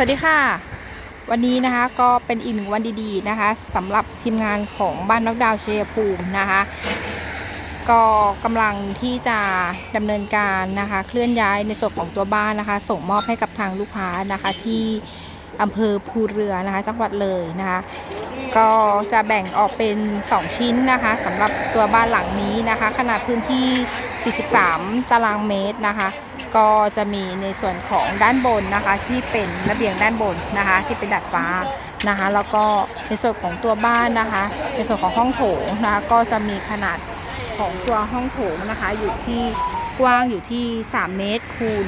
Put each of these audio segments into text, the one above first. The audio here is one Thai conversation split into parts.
สวัสดีค่ะ วันนี้นะคะก็เป็นอีกหนึ่งวันดีๆนะคะสำหรับทีมงานของบ้านนกดาวเชียภูมินะคะ ก็กำลังที่จะดำเนินการนะคะเคลื่อนย้ายในส่วนของตัวบ้านนะคะ ส่งมอบให้กับทางลูกค้านะคะที่อำเภอภูเรือนะคะจังหวัดเลยนะคะ ก็จะแบ่งออกเป็น 2 ชิ้นนะคะสำหรับตัวบ้านหลังนี้นะคะ ขนาดพื้นที่ 43 ตารางเมตรนะคะ ก็จะมีในส่วนของด้านบนนะคะ ที่เป็นระเบียงด้านบนนะคะ ที่เป็นดาดฟ้านะคะ แล้วก็ในส่วนของตัวบ้านนะคะ ในส่วนของห้องโถงนะคะก็จะมีขนาดของตัวห้องโถงนะคะ อยู่ที่กว้างอยู่ที่ 3 เมตรคูณ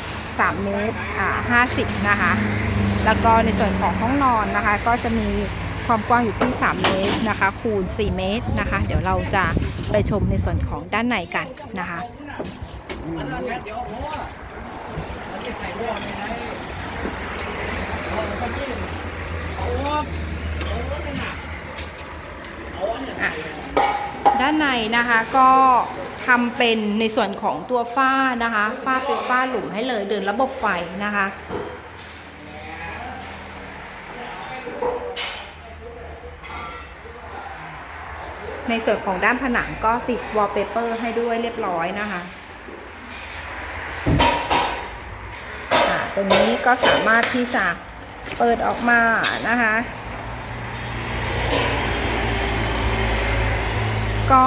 3 เมตรอ่า50 นะคะ แล้วก็ในส่วนของห้องนอนนะคะ ก็จะมีความกว้างอยู่ที่ 3 เมตรนะคะ คูณ 4 เมตรนะคะ เดี๋ยวเราจะไปชมในส่วนของด้านในกันนะคะ อะด้านในนะคะก็ทำเป็นในส่วนของตัวฝ้านะคะฝ้าเป็นฝ้าหลุมให้เลยเดินระบบไฟนะคะ ในส่วนของด้านผนังก็ติดวอลเปเปอร์ให้ด้วยเรียบร้อยนะคะอ่า ตรงนี้ก็สามารถที่จะเปิดออกมานะคะ ก็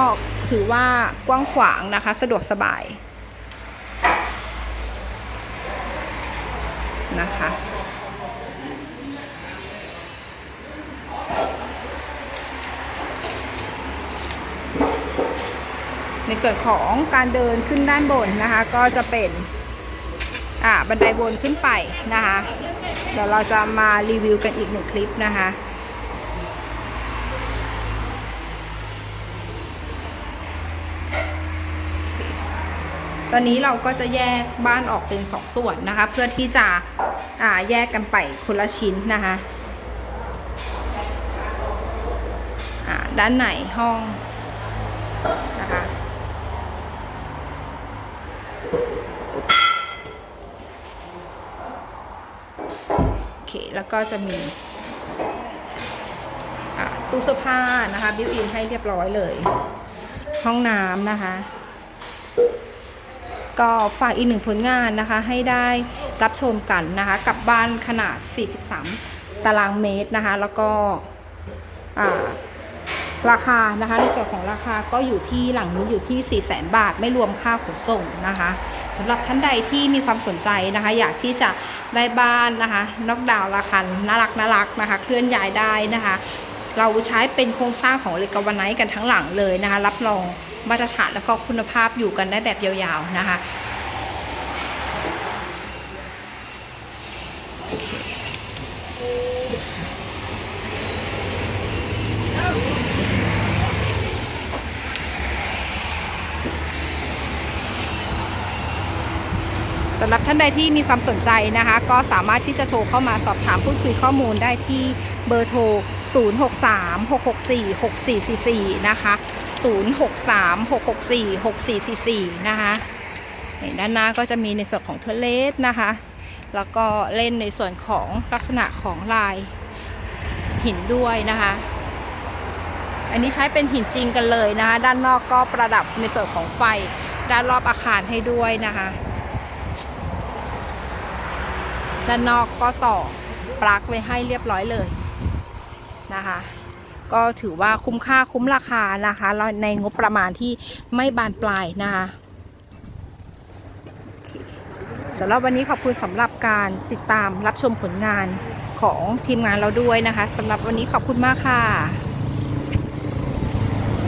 ถือว่ากว้างขวางนะคะ สะดวกสบายนะคะในส่วนของการเดินขึ้นด้านบนนะคะ ก็จะเป็น อ่าบันไดบนขึ้นไปนะคะ เดี๋ยวเราจะมารีวิวกันอีกหนึ่งคลิปนะคะตอนนี้เราก็จะแยกบ้านออกเป็นสองส่วนนะคะ เพื่อที่จะอ่าแยกกันไปคนละชิ้นนะคะด้านไหนห้องนะคะโอเค แล้วก็จะมีอ่าตู้เสื้อผ้านะคะ บิวอินให้เรียบร้อยเลย ห้องน้ำนะคะ ก็ฝากอีกหนึ่งผลงานนะคะ ให้ได้รับชมกันนะคะ กับบ้านขนาด 43 ตารางเมตรนะคะ แล้วก็อ่า ราคานะคะ ในส่วนของราคาก็อยู่ที่หลังนี้อยู่ที่ 4 0 0 0 0 0 บาท ไม่รวมค่าขนส่งนะคะสำหรับท่านใดที่มีความสนใจนะคะ อยากที่จะได้บ้านนะคะนอกดาวราคาน่ารักน่ารักนะคะ เคลื่อนย้ายได้นะคะ เราใช้เป็นโครงสร้างของเลกาวาไนท์กันทั้งหลังเลยนะคะ รับรองมาตรฐานแล้วก็คุณภาพอยู่กันได้แบบยาวๆนะคะ สำหรับท่านใดที่มีความสนใจนะคะ ก็สามารถที่จะโทรเข้ามาสอบถามพูดคุยข้อมูลได้ที่เบอร์โทร 0636646444 นะคะ 0636646444 นะคะด้านหน้าก็จะมีในส่วนของเทเลสนะคะ แล้วก็เล่นในส่วนของลักษณะของลายหินด้วยนะคะ อันนี้ใช้เป็นหินจริงกันเลยนะคะ ด้านนอกก็ประดับในส่วนของไฟด้านรอบอาคารให้ด้วยนะคะ ด้านนอกก็ต่อปลั๊กไว้ให้เรียบร้อยเลยนะคะ ก็ถือว่าคุ้มค่าคุ้มราคานะคะในงบประมาณที่ไม่บานปลายนะคะสำหรับวันนี้ขอบคุณสำหรับการติดตามรับชมผลงานของทีมงานเราด้วยนะคะสำหรับวันนี้ขอบคุณมากค่ะ